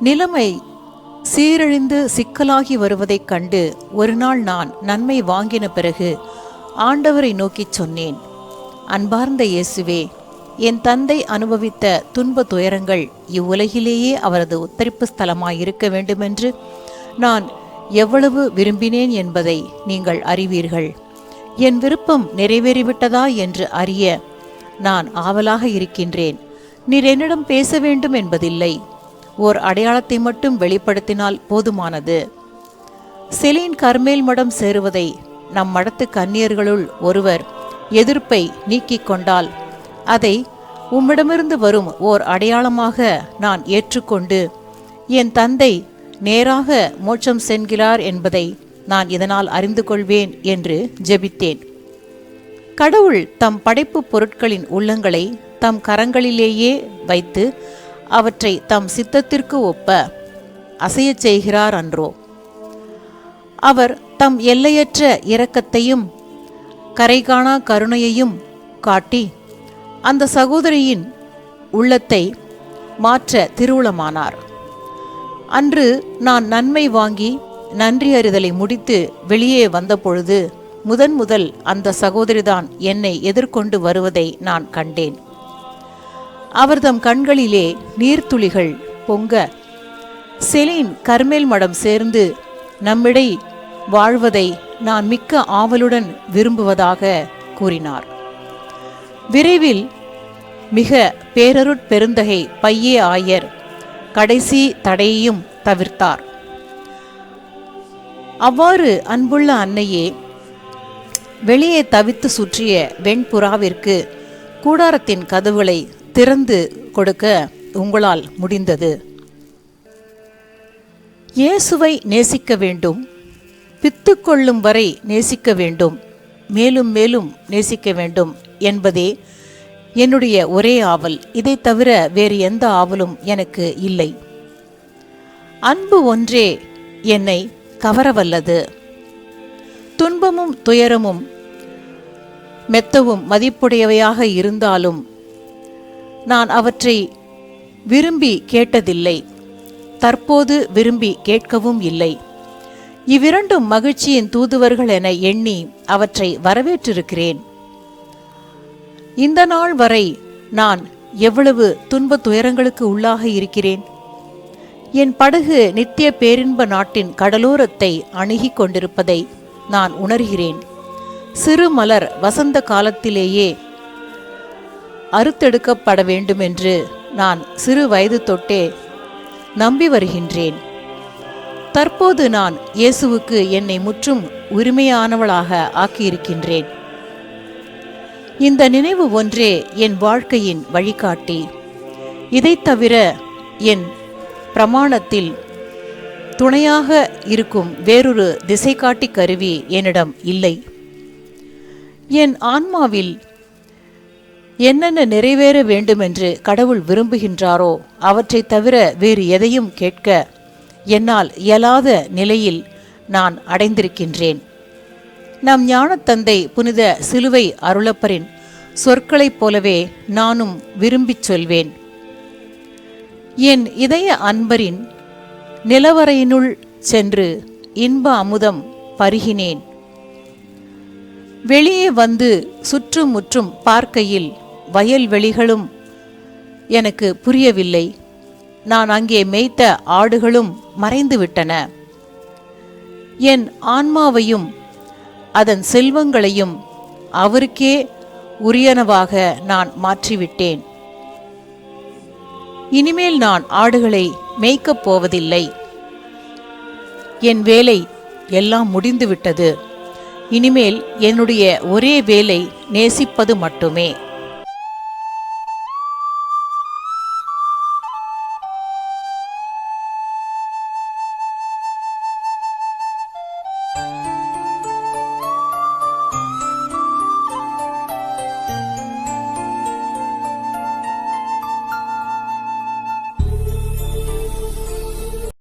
நிலைமை சீரழிந்து சிக்கலாகி வருவதைக் கண்டு ஒரு நாள் நான் நன்மை வாங்கின பிறகு ஆண்டவரை நோக்கிச் சொன்னேன். அன்பார்ந்த இயேசுவே என் தந்தை அனுபவித்த துன்ப துயரங்கள் இவ்வுலகிலேயே அவரது உத்தரிப்பு ஸ்தலமாயிருக்க வேண்டுமென்று நான் எவ்வளவு விரும்பினேன் என்பதை நீங்கள் அறிவீர்கள். என் விருப்பம் நிறைவேறிவிட்டதா என்று அறிய நான் ஆவலாக இருக்கின்றேன். நீர் என்னிடம் பேச வேண்டும் என்பதில்லை. ஓர் அடையாளத்தை மட்டும் வெளிப்படுத்தினால் போதுமானது. செலின் கர்மேல் மடம் சேருவதை நம் மடத்து கன்னியர்களுள் ஒருவர் எதிர்ப்பை நீக்கிக் கொண்டால் அதை உம்மிடமிருந்து வரும் ஓர் அடையாளமாக நான் ஏற்றுக்கொண்டு என் தந்தை நேராக மோட்சம் சென்கிறார் என்பதை நான் இதனால் அறிந்து கொள்வேன் என்று ஜெபித்தேன். கடவுள் தம் படைப்பு பொருட்களின் உள்ளங்களை தம் கரங்களிலேயே வைத்து அவற்றை தம் சித்தத்திற்கு ஒப்ப அசையச் செய்கிறார் அன்றோ. அவர் தம் எல்லையற்ற இரக்கத்தையும் கரைகாணா கருணையையும் காட்டி அந்த சகோதரியின் உள்ளத்தை மாற்ற திருவுளமானார். அன்று நான் நன்மை வாங்கி நன்றி அறிதலை முடித்து வெளியே வந்தபொழுது முதன் முதல் அந்த சகோதரிதான் என்னை எதிர்கொண்டு வருவதை நான் கண்டேன். அவர்தம் கண்களிலே நீர்த்துளிகள் பொங்க. செலீன் கர்மேல் மடம் சேர்ந்து நம்மிடை வாழ்வதை நான் மிக்க ஆவலுடன் விரும்புவதாக கூறினார். விரைவில் மிக பேரருட் பெருந்தகை பையே ஆயர் கடைசி தடையையும் தவிர்த்தார். அவ்வாறு அன்புள்ள அன்னையே வெளியே தவித்து சுற்றிய வெண்புறாவிற்கு கூடாரத்தின் கதவுகளை திறந்து கொடுக்க உங்களால் முடிந்தது. இயேசுவை நேசிக்க வேண்டும். பித்து கொள்ளும் வரை நேசிக்க வேண்டும். மேலும் மேலும் நேசிக்க வேண்டும் என்பதே என்னுடைய ஒரே ஆவல். இதை தவிர வேறு எந்த ஆவலும் எனக்கு இல்லை. அன்பு ஒன்றே என்னை கவரவல்லது. துன்பமும் துயரமும் மெத்தவும் மதிப்புடையவையாக இருந்தாலும் நான் அவற்றை விரும்பி கேட்டதில்லை. தற்போது விரும்பி கேட்கவும் இல்லை. இவ்விரண்டும் மகிழ்ச்சியின் தூதுவர்கள் என எண்ணி அவற்றை வரவேற்றிருக்கிறேன். இந்த நாள் வரை நான் எவ்வளவு துன்ப துயரங்களுக்கு உள்ளாக இருக்கிறேன்? என் படகு நித்திய பேரின்ப நாட்டின் கடலோரத்தை அணுகிக் கொண்டிருப்பதை நான் உணர்கிறேன். சிறு மலர் வசந்த காலத்திலேயே அறுத்தெடுக்கப்பட வேண்டுமென்று நான் சிறு வயது தொட்டே நம்பி வருகின்றேன். தற்போது நான் இயேசுவுக்கு என்னை முற்றும் உரிமையானவளாக ஆக்கியிருக்கின்றேன். இந்த நினைவு ஒன்றே என் வாழ்க்கையின் வழிகாட்டி. இதைத் தவிர என் பிரமாணத்தில் துணையாக இருக்கும் வேறொரு திசைகாட்டி கருவி என்னிடம் இல்லை. என் ஆன்மாவில் என்னென்ன நிறைவேற வேண்டுமென்று கடவுள் விரும்புகின்றாரோ அவற்றைத் தவிர வேறு எதையும் கேட்க என்னால் இயலாத நிலையில் நான் அடைந்திருக்கின்றேன். நம் ஞானத்தந்தை புனித சிலுவை அருளப்பரின் சொற்களைப் போலவே நானும் விரும்பிச் சொல்வேன். என் இதய அன்பரின் நிலவரையினுள் சென்று இன்ப அமுதம் பருகினேன். வெளியே வந்து சுற்றும் முற்றும் பார்க்கையில் வயல்வெளிகளும் எனக்கு புரியவில்லை. நான் அங்கே மேய்த்த ஆடுகளும் மறைந்துவிட்டன. என் ஆன்மாவையும் அதன் செல்வங்களையும் அவருக்கே உரியனவாக நான் மாற்றிவிட்டேன். இனிமேல் நான் ஆடுகளை மேய்க்கப் போவதில்லை. என் வேலை எல்லாம் முடிந்துவிட்டது. இனிமேல் என்னுடைய ஒரே வேலை நேசிப்பது மட்டுமே.